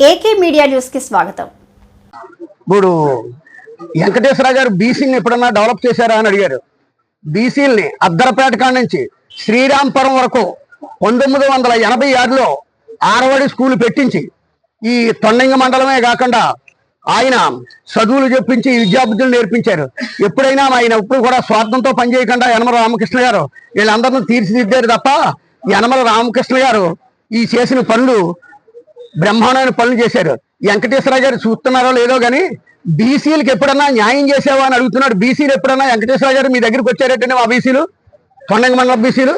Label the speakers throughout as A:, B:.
A: AK media న్యూస్కి స్వాగతం.
B: ఇప్పుడు వెంకటేశ్వర గారు బీసీని ఎప్పుడన్నా డెవలప్ చేశారా అని అడిగారు. బీసీల్ని అద్దరపేట కాడ నుంచి శ్రీరాంపురం వరకు పంతొమ్మిది వందల ఎనభై ఆరులో ఆరవడి స్కూల్ పెట్టించి ఈ తొండంగ మండలమే కాకుండా ఆయన చదువులు చెప్పించి విద్యాబుద్ధులు నేర్పించారు. ఎప్పుడైనా ఆయన ఇప్పుడు కూడా స్వార్థంతో పనిచేయకుండా యనమల రామకృష్ణ గారు వీళ్ళందరినీ తీర్చిదిద్దారు తప్ప యనమల రామకృష్ణ గారు ఈ చేసిన పనులు బ్రహ్మాండమైన పనులు చేశారు. వెంకటేశ్వర గారు చూస్తున్నారో లేదో గాని బీసీలకు ఎప్పుడన్నా న్యాయం చేసావా అని అడుగుతున్నాడు. బీసీలు ఎప్పుడన్నా వెంకటేశ్వర గారు మీ దగ్గరికి వచ్చారంటే మా బీసీలు? తొండంగ మండల బీసీలు?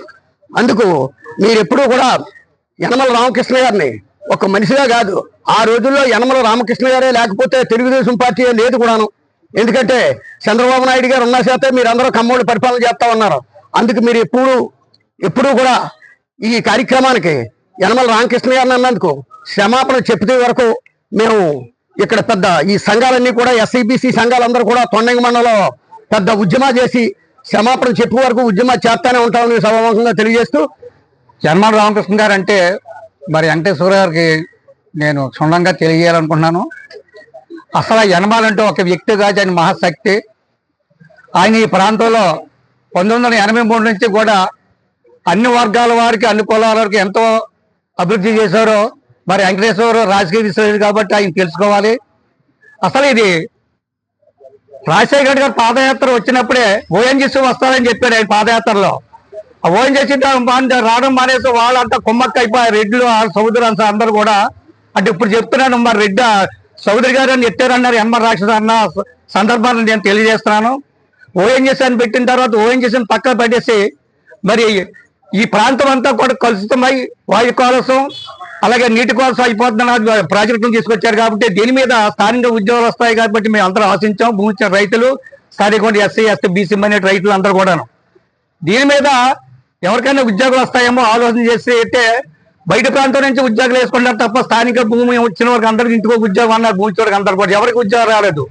B: అందుకు మీరు ఎప్పుడూ కూడా యనమల రామకృష్ణ గారిని ఒక మనిషిగా కాదు ఆ రోజుల్లో యనమల రామకృష్ణ గారే లేకపోతే తెలుగుదేశం పార్టీ లేదు కూడాను. ఎందుకంటే చంద్రబాబు నాయుడు గారు ఉన్న చేతే మీరందరూ కమ్మోళ్ళు పరిపాలన చేస్తా ఉన్నారు. అందుకు మీరు ఎప్పుడు ఎప్పుడూ కూడా ఈ కార్యక్రమానికి యనమల రామకృష్ణ గారిని అన్నందుకు క్షమాపణ చెప్తే వరకు మేము ఇక్కడ పెద్ద ఈ సంఘాలన్నీ కూడా ఎస్ఐబిసి సంఘాలందరూ కూడా తొండంగి మండలంలో పెద్ద ఉద్యమా చేసి క్షమాపణ చెప్పే వరకు ఉద్యమా చేస్తానే ఉంటామని సభాముఖంగా తెలియజేస్తూ
C: యనమల రామకృష్ణ గారు అంటే మరి వెంకటేశ్వర గారికి నేను క్షుణ్ణంగా తెలియజేయాలనుకుంటున్నాను. అసలు యనమాలంటే ఒక వ్యక్తి కాదు ఆయన మహాశక్తి. ఆయన ఈ ప్రాంతంలో పంతొమ్మిది వందల ఎనభై మూడు నుంచి కూడా అన్ని వర్గాల వారికి అన్ని కులాల వారికి ఎంతో అభివృద్ధి చేశారో మరి వెంకటేశ్వరరావు రాజకీయ విశ్లేషణ కాబట్టి ఆయన తెలుసుకోవాలి. అసలు ఇది రాజశేఖర గారు పాదయాత్ర వచ్చినప్పుడే ఓఎన్జీసీ వస్తారని చెప్పాడు ఆయన పాదయాత్రలో. ఆ ఓఎన్జీసీ రావడం మానేసి వాళ్ళంతా కుమ్మక్క అయిపోయి రెడ్లు ఆ సౌదరి అంతా అందరు కూడా అంటే ఇప్పుడు చెప్తున్నాను మరి రెడ్డి సౌదరి గారు అని ఎత్తారన్నారు ఎంఆర్ రాక్షస అన్న సందర్భాన్ని నేను తెలియజేస్తున్నాను. ఓఎన్జీసీ అని పెట్టిన తర్వాత ఓఎన్జీసీని పక్కన పెట్టేసి మరి ఈ ప్రాంతం అంతా కూడా కలుషితమై వాయు కాలుష్యం అలాగే నీటి కోసం అయిపోతున్న ప్రాజెక్టును తీసుకొచ్చారు కాబట్టి దీని మీద స్థానిక ఉద్యోగాలు వస్తాయి కాబట్టి మేము అందరూ ఆశించాం. భూమి రైతులు స్థానికమైన ఎస్సీ ఎస్టీ బీసీ మైనార్టీ రైతులు అందరూ కూడాను. దీని మీద ఎవరికైనా ఉద్యోగాలు వస్తాయేమో ఆలోచన చేసి అయితే బయట ప్రాంతం నుంచి ఉద్యోగాలు వేసుకుంటారు తప్ప స్థానిక భూమి వచ్చిన వారికి అందరికి ఇంటికి ఉద్యోగం అన్నారు. భూమి వారికి అందరు కూడా. ఎవరికి ఉద్యోగం రాలేదు.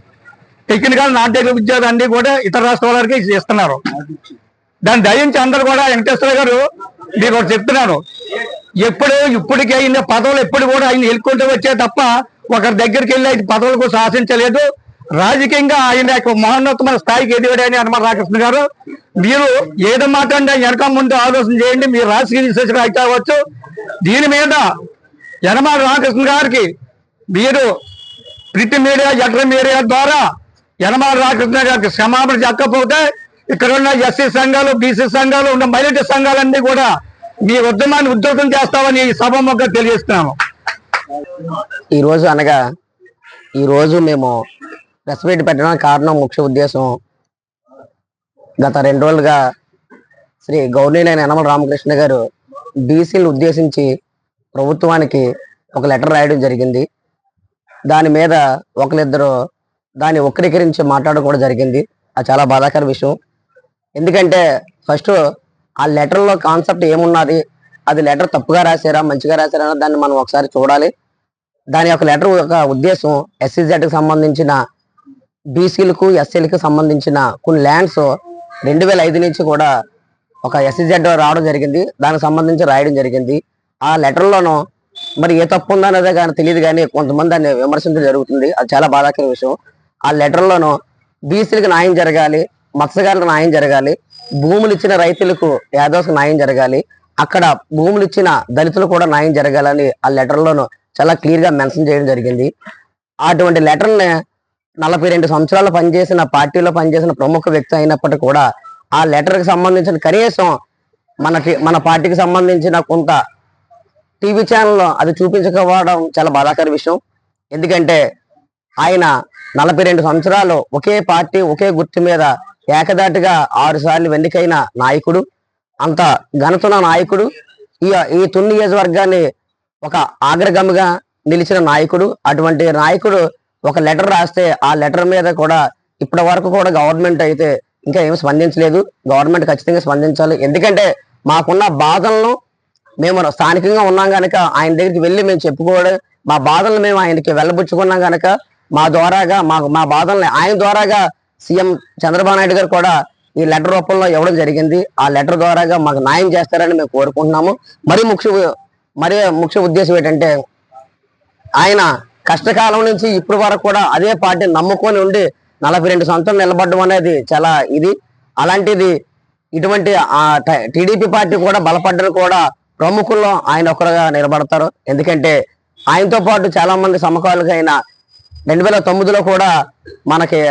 C: టెక్నికల్ నాన్ టెక్నికల్ ఉద్యోగాలు అన్ని కూడా ఇతర రాష్ట్రాల వారికి ఇస్తున్నారు. దాన్ని దయించి అందరు కూడా వెంకటేశ్వర గారు మీకు ఒకటి చెప్తున్నాను. ఎప్పుడు ఇప్పటికే అయిన పదవులు ఎప్పుడు కూడా ఆయన ఎలుకుంటూ వచ్చే తప్ప ఒకరి దగ్గరికి వెళ్ళి ఆయన పదవులకు శాసించలేదు రాజకీయంగా ఆయన యొక్క మహోన్నతమైన స్థాయికి ఎదిగాడని అనమాట రాకృష్ణ గారు. మీరు ఏదో మాట్లాడి వెనక ముందు ఆలోచన చేయండి. మీరు రాజకీయ విశ్లేషణ అయితే అవ్వచ్చు. దీని మీద యనమాల రామకృష్ణ గారికి మీరు ప్రింట్ మీడియా ఎలక్ట్రిక్ మీడియా ద్వారా యనమాల రామకృష్ణ గారికి క్షమాపణ చెప్పకపోతే ఇక్కడ ఉన్న ఎస్సీ సంఘాలు బీసీ సంఘాలు ఉన్న మైనార్టీ సంఘాలన్నీ కూడా మీ ఉద్యమాన్ని ఉధృతం చేస్తామని ఈ సభముఖంగా తెలియజేస్తున్నాము.
B: ఈరోజు అనగా ఈ రోజు మేము ప్రెస్ మీట్ పెట్టడానికి కారణం ముఖ్య ఉద్దేశం గత రెండు రోజులుగా శ్రీ గౌరీలైన యనమల రామకృష్ణ గారు బీసీలు ఉద్దేశించి ప్రభుత్వానికి ఒక లెటర్ రాయడం జరిగింది. దాని మీద ఒకరిద్దరు దాన్ని వక్రీకరించి మాట్లాడడం కూడా జరిగింది. అది చాలా బాధాకర విషయం. ఎందుకంటే ఫస్ట్ ఆ లెటర్లో కాన్సెప్ట్ ఏమున్నది? అది లెటర్ తప్పుగా రాశారా మంచిగా రాశారా దాన్ని మనం ఒకసారి చూడాలి. దాని యొక్క లెటర్ యొక్క ఉద్దేశం ఎస్సీజెడ్కి సంబంధించిన బీసీలకు ఎస్సీలకు సంబంధించిన కొన్ని ల్యాండ్స్ రెండు వేల ఐదు నుంచి కూడా ఒక ఎస్సీజెడ్ రావడం జరిగింది. దానికి సంబంధించి రాయడం జరిగింది. ఆ లెటర్లోనూ మరి ఏ తప్పు ఉందనేదే కానీ తెలియదు కానీ కొంతమంది దాన్ని విమర్శించడం జరుగుతుంది. అది చాలా బాధాకర విషయం. ఆ లెటర్లోనూ బీసీలకు న్యాయం జరగాలి. మత్స్యకారులకు న్యాయం జరగాలి. భూములు ఇచ్చిన రైతులకు యాదవ్స్కి న్యాయం జరగాలి. అక్కడ భూములు ఇచ్చిన దళితులు కూడా న్యాయం జరగాలని ఆ లెటర్లను చాలా క్లియర్గా మెన్షన్ చేయడం జరిగింది. అటువంటి లెటర్ని నలభై రెండు సంవత్సరాలు పనిచేసిన పార్టీలో పనిచేసిన ప్రముఖ వ్యక్తి అయినప్పటికీ కూడా ఆ లెటర్కి సంబంధించిన కనీసం మనకి మన పార్టీకి సంబంధించిన కొంత టీవీ ఛానల్లో అది చూపించకపోవడం చాలా బాధాకర విషయం. ఎందుకంటే ఆయన నలభై రెండు సంవత్సరాలు ఒకే పార్టీ ఒకే గుర్తు మీద ఏకదాటిగా ఆరు సార్లు ఎన్నికైన నాయకుడు అంత ఘనతున్న నాయకుడు ఈ ఈ తుని నియోజకవర్గాన్ని ఒక ఆగ్రగముగా నిలిచిన నాయకుడు. అటువంటి నాయకుడు ఒక లెటర్ రాస్తే ఆ లెటర్ మీద కూడా ఇప్పటి వరకు కూడా గవర్నమెంట్ అయితే ఇంకా ఏమి స్పందించలేదు. గవర్నమెంట్ ఖచ్చితంగా స్పందించాలి. ఎందుకంటే మాకున్న బాధలను మేము స్థానికంగా ఉన్నాం కనుక ఆయన దగ్గరికి వెళ్ళి మేము చెప్పుకోవడం మా బాధలను మేము ఆయనకి వెళ్ళబుచ్చుకున్నాం కనుక మా ద్వారాగా మా మా బాధల్ని ఆయన ద్వారాగా సీఎం చంద్రబాబు నాయుడు గారు కూడా ఈ లెటర్ రూపంలో ఇవ్వడం జరిగింది. ఆ లెటర్ ద్వారాగా మాకు న్యాయం చేస్తారని మేము కోరుకుంటున్నాము. మరి ముఖ్య మరి ముఖ్య ఉద్దేశం ఏంటంటే ఆయన కష్టకాలం నుంచి ఇప్పటి వరకు కూడా అదే పార్టీ నమ్ముకొని ఉండి నలభై రెండు సంవత్సరాలు నిలబడడం అనేది చాలా ఇది. అలాంటిది ఇటువంటి ఆ టీడీపీ పార్టీ కూడా బలపడ్డను కూడా ప్రముఖుల్లో ఆయన ఒకరుగా నిలబడతారు. ఎందుకంటే ఆయనతో పాటు చాలా మంది అయిన రెండు వేల తొమ్మిదిలో కూడా మనకి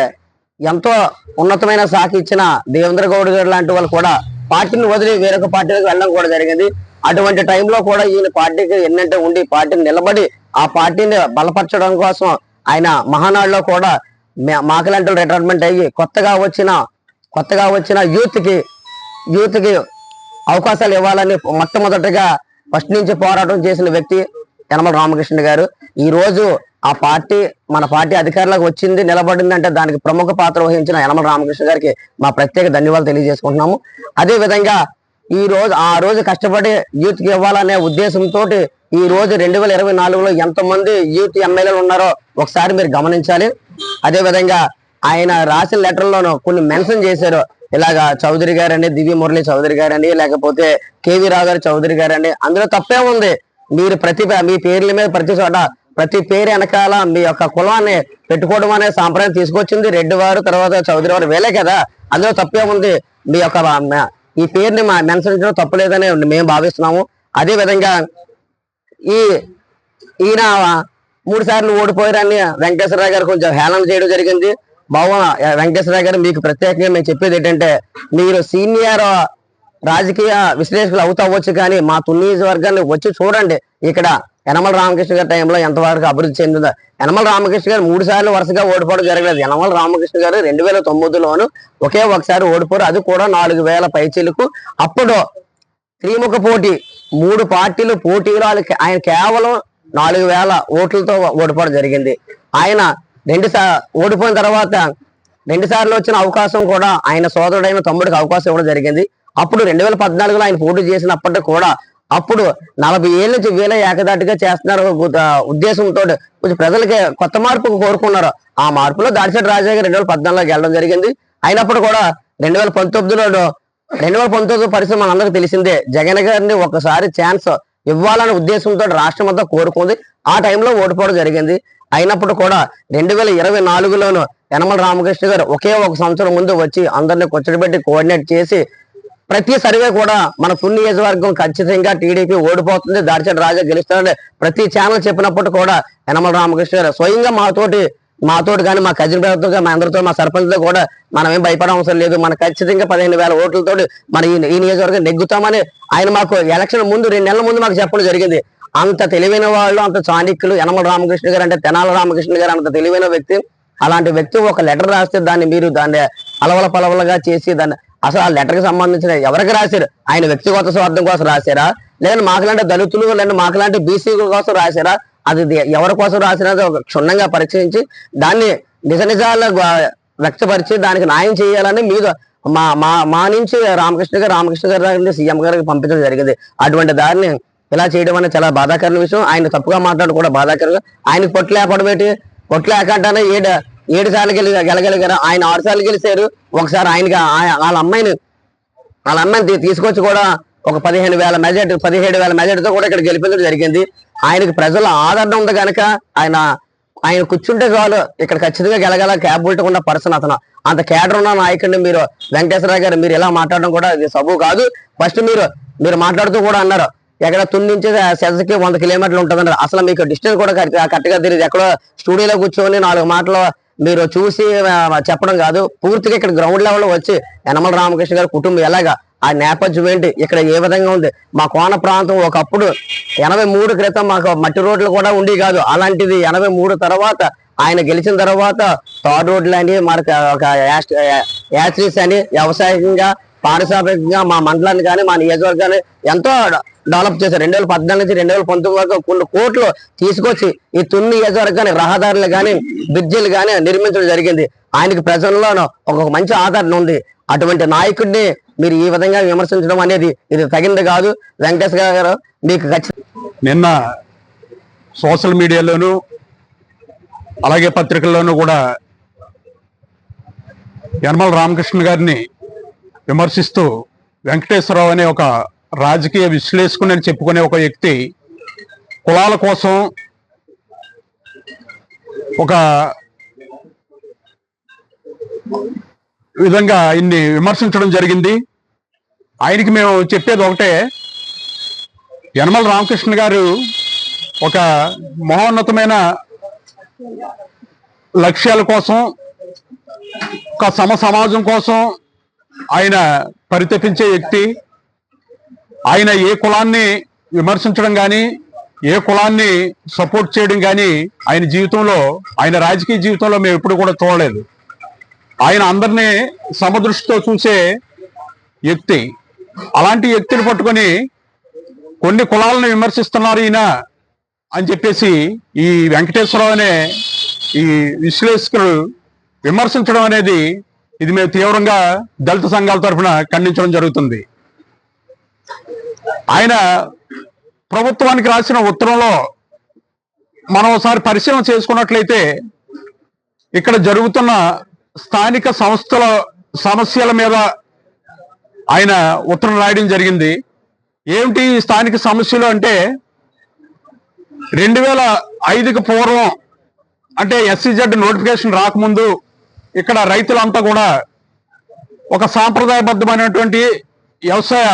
B: ఎంతో ఉన్నతమైన శాఖ ఇచ్చిన దేవేంద్ర గౌడ్ గారు లాంటి వాళ్ళు కూడా పార్టీని వదిలి వేరొక పార్టీలకు వెళ్ళడం కూడా జరిగింది. అటువంటి టైంలో కూడా ఈయన పార్టీకి ఎన్నంటే ఉండి పార్టీని నిలబడి ఆ పార్టీని బలపరచడం కోసం ఆయన మహానాడులో కూడా మా- రిటైర్మెంట్ అయ్యి కొత్తగా వచ్చిన కొత్తగా వచ్చిన యూత్కి యూత్కి అవకాశాలు ఇవ్వాలని మొట్టమొదటిగా ఫస్ట్ నుంచి పోరాటం చేసిన వ్యక్తి యనమల రామకృష్ణ గారు. ఈ రోజు ఆ పార్టీ మన పార్టీ అధికారులకు వచ్చింది నిలబడిందంటే దానికి ప్రముఖ పాత్ర వహించిన యనమల రామకృష్ణ గారికి మా ప్రత్యేక ధన్యవాదాలు తెలియజేసుకుంటున్నాము. అదే విధంగా ఈ రోజు ఆ రోజు కష్టపడి యూత్కి ఇవ్వాలనే ఉద్దేశంతో ఈ రోజు రెండు వేల ఇరవై నాలుగులో ఎంతమంది యూత్ ఎమ్మెల్యేలు ఉన్నారో ఒకసారి మీరు గమనించాలి. అదే విధంగా ఆయన రాసిన లెటర్లోనూ కొన్ని మెన్షన్ చేశారు. ఇలాగా చౌదరి గారని దివి మురళి చౌదరి గారని లేకపోతే కేవీ రావు గారు చౌదరి గారని అందులో తప్పే ఉంది. మీరు ప్రతి మీ పేర్ల మీద ప్రతి చోట ప్రతి పేరు వెనకాల మీ యొక్క కులాన్ని పెట్టుకోవడం అనే సాంప్రదాయం తీసుకొచ్చింది రెడ్డి వారు తర్వాత చౌదరి వారు వేలే కదా. అందులో తప్పే ఉంది. మీ యొక్క ఈ పేరుని మా మెన్షన్ చేయడం తప్పులేదని మేము భావిస్తున్నాము. అదే విధంగా ఈ ఈయన మూడు సార్లు ఓడిపోయారని వెంకటేశ్వరరావు గారు కొంచెం హేళన చేయడం జరిగింది. బాబు వెంకటేశ్వరరావు గారు మీకు ప్రత్యేకంగా మేము చెప్పేది ఏంటంటే మీరు సీనియర్ రాజకీయ విశ్లేషకులు అవుతా అవ్వచ్చు కానీ మా తున్నీజ్ వర్గాన్ని వచ్చి చూడండి. ఇక్కడ యనమల రామకృష్ణ గారి టైంలో ఎంతవరకు అభివృద్ధి చెందిందో. యనమల రామకృష్ణ గారు మూడు సార్లు వరుసగా ఓడిపోవడం జరగలేదు. యనమల రామకృష్ణ గారు రెండు వేల తొమ్మిదిలోను ఒకే ఒకసారి ఓడిపోరు. అది కూడా నాలుగు వేల పైచీలకు. అప్పుడు త్రిముఖ పోటీ మూడు పార్టీలు పోటీలో వాళ్ళకి- ఆయన కేవలం నాలుగు వేల ఓట్లతో ఓడిపోవడం జరిగింది. ఆయన రెండు ఓడిపోయిన తర్వాత రెండు సార్లు వచ్చిన అవకాశం కూడా ఆయన సోదరుడైన తమ్ముడికి అవకాశం ఇవ్వడం జరిగింది. అప్పుడు రెండు వేల పద్నాలుగులో ఆయన పోటీ చేసినప్పటికీ కూడా అప్పుడు నలభై ఏళ్ళ నుంచి వేల ఏకదాటిగా చేస్తున్నారు ఉద్దేశంతో కొంచెం ప్రజలకి కొత్త మార్పు కోరుకున్నారు. ఆ మార్పులో దాడిశెట్టి రాజా గారు రెండు వేల పద్నాలుగులో గెలడం జరిగింది. అయినప్పుడు కూడా రెండు వేల పంతొమ్మిదిలో రెండు వేల పంతొమ్మిది పరిస్థితి మనందరికీ తెలిసిందే. జగన్ గారిని ఒకసారి ఛాన్స్ ఇవ్వాలనే ఉద్దేశంతో రాష్ట్రం అంతా కోరుకుంది. ఆ టైంలో ఓడిపోవడం జరిగింది. అయినప్పుడు కూడా రెండు వేల ఇరవై నాలుగులోను యనమల రామకృష్ణ గారు ఒకే ఒక సంవత్సరం ముందు వచ్చి అందరిని కూర్చోబెట్టి కోఆర్డినేట్ చేసి ప్రతి సర్వే కూడా మన సున్ని నియోజకవర్గం ఖచ్చితంగా టీడీపీ ఓడిపోతుంది దాడిచెడ్డి రాజా గెలుస్తాడని ప్రతి ఛానల్ చెప్పినప్పుడు కూడా యనమల రామకృష్ణ గారు స్వయంగా మాతోటి మాతోటి కానీ మా కజిన్ బ్రదర్తో కానీ మా అందరితో మా సర్పంచ్తో కూడా మనం ఏం భయపడే అవసరం లేదు. మన ఖచ్చితంగా పదిహేను వేల ఓట్లతో మన ఈ ఈ నియోజకవర్గం నెగ్గుతామని ఆయన మాకు ఎలక్షన్ ముందు రెండు నెలల ముందు మాకు చెప్పడం జరిగింది. అంత తెలివైన వాళ్ళు అంత చాణిక్యులు యనమల రామకృష్ణ గారు అంటే తెనాల రామకృష్ణ గారు అంత తెలివైన వ్యక్తి. అలాంటి వ్యక్తి ఒక లెటర్ రాస్తే దాన్ని మీరు దాన్ని అలవల పలవలుగా చేసి దాన్ని అసలు ఆ లెటర్కి సంబంధించిన ఎవరికి రాశారు? ఆయన వ్యక్తిగత స్వార్థం కోసం రాశారా? లేదా మాకులాంటి దళితులు లేదా మాకులాంటి బీసీ కోసం రాశారా? అది ఎవరి కోసం రాసినది ఒక క్షుణ్ణంగా పరిశీలించి దాన్ని నిజ నిజాలు వ్యక్తపరిచి దానికి న్యాయం చేయాలని మీద మా మా మా నుంచి రామకృష్ణ గారు రామకృష్ణ గారి దగ్గర సీఎం గారికి పంపించడం జరిగింది. అటువంటి దారిని ఇలా చేయడం అనేది చాలా బాధాకరమైన విషయం. ఆయన తప్పుగా మాట్లాడడం కూడా బాధాకరంగా. పొట్టు పొట్లేపడం ఏంటి? పొట్లేకంటానే ఏడు ఏడు సార్లు గెలి గెలగలిగారు. ఆయన ఆరు సార్లు గెలిచారు. ఒకసారి ఆయనకి వాళ్ళ అమ్మాయిని వాళ్ళ అమ్మాయిని తీసుకొచ్చి కూడా ఒక పదిహేను వేల మెజార్టీ పదిహేడు వేల మెజార్టీతో కూడా ఇక్కడ గెలిపించడం జరిగింది. ఆయనకి ప్రజల ఆదరణ ఉంది కనుక ఆయన ఆయన కూర్చుంటే చాలు. ఇక్కడ ఖచ్చితంగా గెలగల. క్యాబ్ ఉన్న పర్సన్ అతను. అంత కేడర్ ఉన్న నాయకుడిని మీరు వెంకటేశ్వరరావు గారు మీరు ఇలా మాట్లాడడం కూడా ఇది సబు కాదు. ఫస్ట్ మీరు మీరు మాట్లాడుతూ కూడా అన్నారు. ఎక్కడ తుని నుంచి సెజకి వంద కిలోమీటర్లు ఉంటుంది అసలు మీకు డిస్టెన్స్ కూడా కరెక్ట్గా తెలియదు ఎక్కడో స్టూడియోలో కూర్చొని నాలుగు మాటలు మీరు చూసి చెప్పడం కాదు పూర్తిగా ఇక్కడ గ్రౌండ్ లెవెల్లో వచ్చి యనమల రామకృష్ణ గారి కుటుంబం ఎలాగా ఆ నేపథ్యం ఏంటి ఇక్కడ ఏ విధంగా ఉంది మా కోన ప్రాంతం ఒకప్పుడు ఎనభై మూడు క్రితం మాకు మట్టి రోడ్లు కూడా ఉండి కాదు అలాంటిది ఎనభై మూడు తర్వాత ఆయన గెలిచిన తర్వాత తార్ రోడ్లు అని మనకు ఒక యాస్ట్రీస్ అని వ్యవసాయంగా పారిశ్రామికంగా మా మండలాన్ని కానీ మా నియోజకవర్గాన్ని ఎంతో డెవలప్ చేశారు. రెండు వేల పద్నాలుగు నుంచి రెండు వేల పంతొమ్మిది వరకు కొన్ని కోట్లు తీసుకొచ్చి ఈ తున్ని కానీ రహదారులు కానీ బ్రిడ్జిలు కానీ నిర్మించడం జరిగింది. ఆయనకి ప్రజల్లో ఒక మంచి ఆదరణ ఉంది. అటువంటి నాయకుడిని మీరు ఈ విధంగా విమర్శించడం అనేది ఇది తగింది కాదు. వెంకటేశ్వర గారు మీకు ఖచ్చితంగా
D: నిన్న సోషల్ మీడియాలోను అలాగే పత్రికల్లోనూ కూడా యనమల రామకృష్ణ గారిని విమర్శిస్తూ వెంకటేశ్వరరావు అనే ఒక రాజకీయ విశ్లేషకుని అని చెప్పుకునే ఒక వ్యక్తి కులాల కోసం ఒక విధంగా ఇన్ని విమర్శించడం జరిగింది. ఆయనకి మేము చెప్పేది ఒకటే యనమల రామకృష్ణ గారు ఒక మహోన్నతమైన లక్ష్యాల కోసం ఒక సమ సమాజం కోసం ఆయన పరితపించే వ్యక్తి. ఆయన ఏ కులాన్ని విమర్శించడం కానీ ఏ కులాన్ని సపోర్ట్ చేయడం కానీ ఆయన జీవితంలో ఆయన రాజకీయ జీవితంలో మేము ఎప్పుడు కూడా చూడలేదు. ఆయన అందరినీ సమదృష్టితో చూసే వ్యక్తి. అలాంటి వ్యక్తిని పట్టుకొని కొన్ని కులాలను విమర్శిస్తున్నారు ఈయన అని చెప్పేసి ఈ వెంకటేశ్వరరావు అనే ఈ విశ్లేషకులు విమర్శించడం అనేది ఇది మేము తీవ్రంగా దళిత సంఘాల తరఫున ఖండించడం జరుగుతుంది. ఆయన ప్రభుత్వానికి రాసిన ఉత్తరంలో మనం ఒకసారి పరిశీలన చేసుకున్నట్లయితే ఇక్కడ జరుగుతున్న స్థానిక సంస్థల సమస్యల మీద ఆయన ఉత్తరం రాయడం జరిగింది. ఏమిటి స్థానిక సమస్యలు అంటే రెండు వేల ఐదుకి పూర్వం అంటే ఎస్సీజెడ్ నోటిఫికేషన్ రాకముందు ఇక్కడ రైతులంతా కూడా ఒక సాంప్రదాయబద్ధమైనటువంటి వ్యవసాయ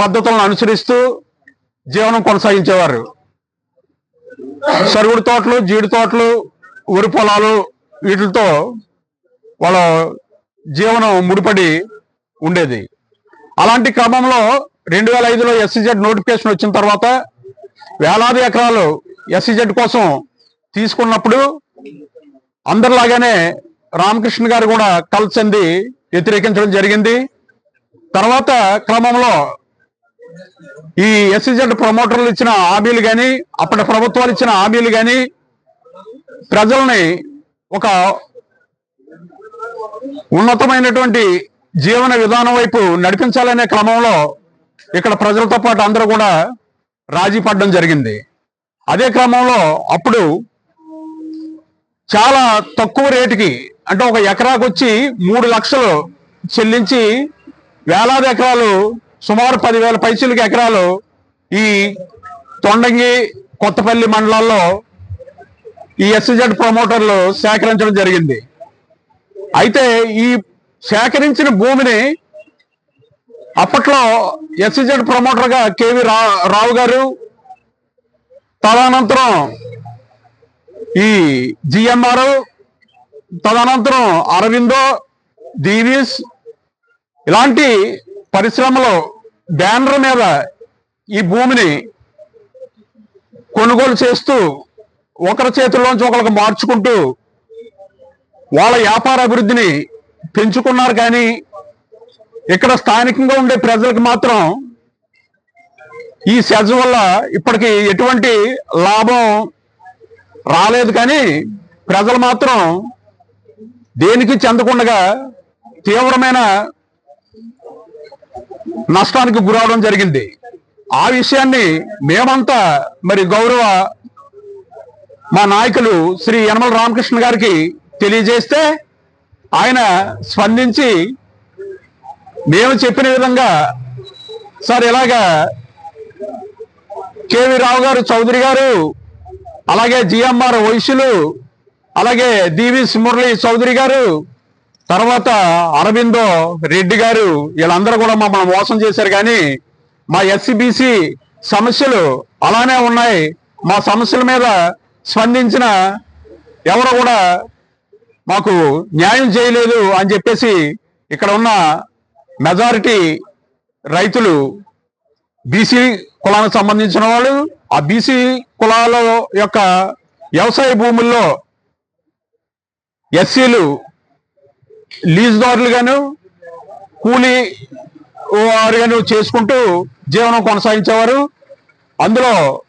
D: పద్ధతులను అనుసరిస్తూ జీవనం కొనసాగించేవారు. సరుగుడు తోటలు జీడి తోటలు వరి పొలాలు వీటితో వాళ్ళ జీవనం ముడిపడి ఉండేది. అలాంటి క్రమంలో రెండు వేల ఐదులో ఎస్సీజెడ్ నోటిఫికేషన్ వచ్చిన తర్వాత వేలాది ఎకరాలు ఎస్సీజెడ్ కోసం తీసుకున్నప్పుడు అందరిలాగానే రామకృష్ణ గారు కూడా కలిసింది వ్యతిరేకించడం జరిగింది. తర్వాత క్రమంలో ఈ ఎస్సీజెడ్ ప్రమోటర్లు ఇచ్చిన హామీలు కానీ అప్పటి ప్రభుత్వాలు ఇచ్చిన హామీలు కానీ ప్రజల్ని ఒక ఉన్నతమైనటువంటి జీవన విధానం వైపు నడిపించాలనే క్రమంలో ఇక్కడ ప్రజలతో పాటు అందరూ కూడా రాజీ పడడం జరిగింది. అదే క్రమంలో అప్పుడు చాలా తక్కువ రేటుకి అంటే ఒక ఎకరాకు వచ్చి మూడు లక్షలు చెల్లించి వేలాది ఎకరాలు సుమారు పదివేల పైసలకి ఎకరాలు ఈ తొండంగి కొత్తపల్లి మండలాల్లో ఈ ఎస్జెడ్ ప్రమోటర్లు సేకరించడం జరిగింది. అయితే ఈ సేకరించిన భూమిని అప్పట్లో ఎస్సీజెడ్ ప్రమోటర్గా కేవి రా రావు గారు తదనంతరం ఈ జిఎంఆర్ తదనంతరం అరవిందో దీవీస్ ఇలాంటి పరిశ్రమలో బ్యానర్ మీద ఈ భూమిని కొనుగోలు చేస్తూ ఒకరి చేతుల్లోంచి ఒకరికి మార్చుకుంటూ వాళ్ళ వ్యాపార అభివృద్ధిని పెంచుకున్నారు కానీ ఇక్కడ స్థానికంగా ఉండే ప్రజలకు మాత్రం ఈ సెజ్ వల్ల ఇప్పటికి ఎటువంటి లాభం రాలేదు కానీ ప్రజలు మాత్రం దేనికి చెందకుండా తీవ్రమైన నష్టానికి గురవడం జరిగింది. ఆ విషయాన్ని మేమంతా మరి గౌరవ మా నాయకులు శ్రీ యనమల రామకృష్ణ గారికి తెలియజేస్తే ఆయన స్పందించి మేము చెప్పిన విధంగా సార్ ఇలాగా కేవి రావు గారు చౌదరి గారు అలాగే జిఎంఆర్ వైశ్యులు అలాగే డివి మురళి చౌదరి గారు తర్వాత అరవిందో రెడ్డి గారు వీళ్ళందరూ కూడా మమ్మల్ని మోసం చేశారు కానీ మా ఎస్సీబీసీ సమస్యలు అలానే ఉన్నాయి. మా సమస్యల మీద స్పందించిన ఎవరు కూడా మాకు న్యాయం చేయలేదు అని చెప్పేసి ఇక్కడ ఉన్న మెజారిటీ రైతులు బీసీ కులానికి సంబంధించిన వాళ్ళు ఆ బీసీ కులాల యొక్క వ్యవసాయ భూముల్లో ఎస్సీలు లీజుదారులుగాను కూలీ వారుగాను చేసుకుంటూ జీవనం కొనసాగించేవారు. అందులో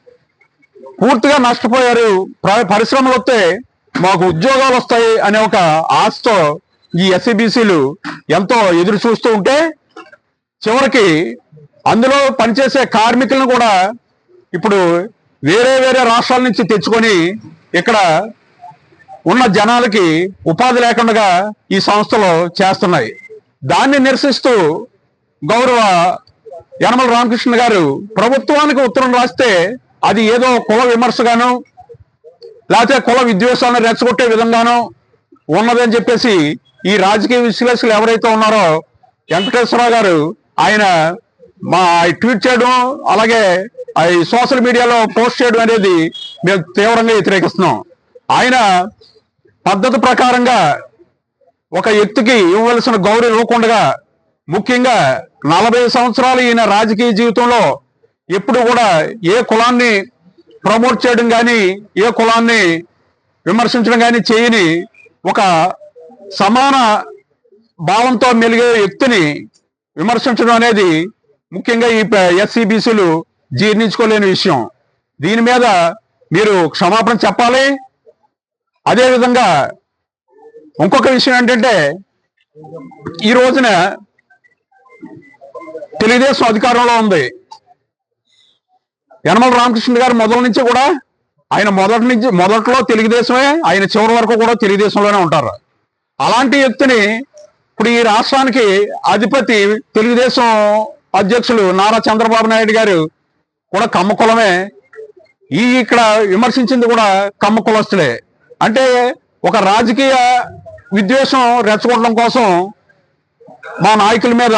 D: పూర్తిగా నష్టపోయారు. ప్ర- పరిశ్రమలు వస్తే మాకు ఉద్యోగాలు వస్తాయి అనే ఒక ఆశతో ఈ ఎస్సీబీసీలు ఎంతో ఎదురు చూస్తూ ఉంటే చివరికి అందులో పనిచేసే కార్మికులను కూడా ఇప్పుడు వేరే వేరే రాష్ట్రాల నుంచి తెచ్చుకొని ఇక్కడ ఉన్న జనాలకి ఉపాధి లేకుండా ఈ సంస్థలు చేస్తున్నాయి. దాన్ని నిరసిస్తూ గౌరవ యనమల రామకృష్ణ గారు ప్రభుత్వానికి ఉత్తరం రాస్తే అది ఏదో కుల విమర్శగాను లేకపోతే కుల విద్వేషాలను రెచ్చగొట్టే విధంగానూ ఉన్నదని చెప్పేసి ఈ రాజకీయ విశ్లేషకులు ఎవరైతే ఉన్నారో వెంకటేశ్వరరావు గారు ఆయన మా ట్వీట్ చేయడం అలాగే ఆ ఈ సోషల్ మీడియాలో పోస్ట్ చేయడం అనేది మేము తీవ్రంగా వ్యతిరేకిస్తున్నాం. ఆయన పద్ధతి ప్రకారంగా ఒక వ్యక్తికి ఇవ్వవలసిన గౌరవ ఇవ్వకుండా ముఖ్యంగా నలభై సంవత్సరాలు ఈయన రాజకీయ జీవితంలో ఎప్పుడు కూడా ఏ కులాన్ని ప్రమోట్ చేయడం కానీ ఏ కులాన్ని విమర్శించడం కానీ చేయని ఒక సమాన భావంతో మెలిగే వ్యక్తిని విమర్శించడం అనేది ముఖ్యంగా ఈ ఎస్సీబీసీలు జీర్ణించుకోలేని విషయం. దీని మీద మీరు క్షమాపణ చెప్పాలి. అదేవిధంగా ఇంకొక విషయం ఏంటంటే ఈ రోజున తెలుగుదేశం అధికారంలో ఉంది. యనమల రామకృష్ణ గారు మొదల నుంచి కూడా ఆయన మొదటి నుంచి మొదట్లో తెలుగుదేశమే ఆయన చివరి వరకు కూడా తెలుగుదేశంలోనే ఉంటారు. అలాంటి వ్యక్తిని ఇప్పుడు ఈ రాష్ట్రానికి అధిపతి తెలుగుదేశం అధ్యక్షులు నారా చంద్రబాబు నాయుడు గారు కూడా కమ్మ కులమే. ఈ ఇక్కడ విమర్శించింది కూడా కమ్మకులస్తులే అంటే ఒక రాజకీయ విద్వేషం రెచ్చగొట్టడం కోసం మా నాయకుల మీద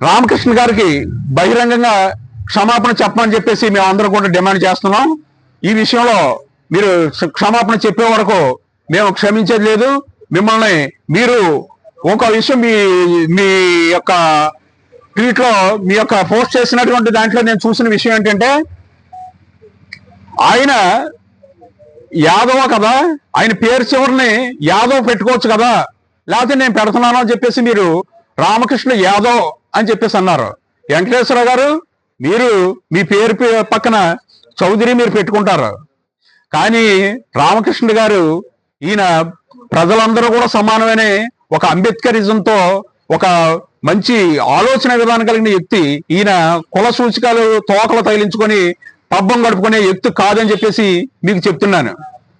D: రామకృష్ణ గారికి బహిరంగంగా క్షమాపణ చెప్పమని చెప్పేసి మేము అందరం కూడా డిమాండ్ చేస్తున్నాం. ఈ విషయంలో మీరు క్షమాపణ చెప్పే వరకు మేము క్షమించేది లేదు. మిమ్మల్ని మీరు ఒక విషయం మీ మీ యొక్క ట్వీట్లో మీ యొక్క పోస్ట్ చేసినటువంటి దాంట్లో నేను చూసిన విషయం ఏంటంటే ఆయన యాదవ కదా? ఆయన పేరు చివరిని యాదవ్ పెట్టుకోవచ్చు కదా? లేకపోతే నేను పెడుతున్నాను అని చెప్పేసి మీరు రామకృష్ణ యాదవ్ అని చెప్పేసి అన్నారు. వెంకటేశ్వరరావు గారు మీరు మీ పేరు పక్కన చౌదరి మీరు పెట్టుకుంటారు. కానీ రామకృష్ణ గారు ఈయన ప్రజలందరూ కూడా సమానమైన ఒక అంబేద్కరిజంతో ఒక మంచి ఆలోచన విధానం కలిగిన వ్యక్తి. ఈయన కుల సూచికలు తోకలు తగిలించుకొని పబ్బం గడుపుకునే వ్యక్తి కాదని చెప్పేసి మీకు చెప్తున్నాను.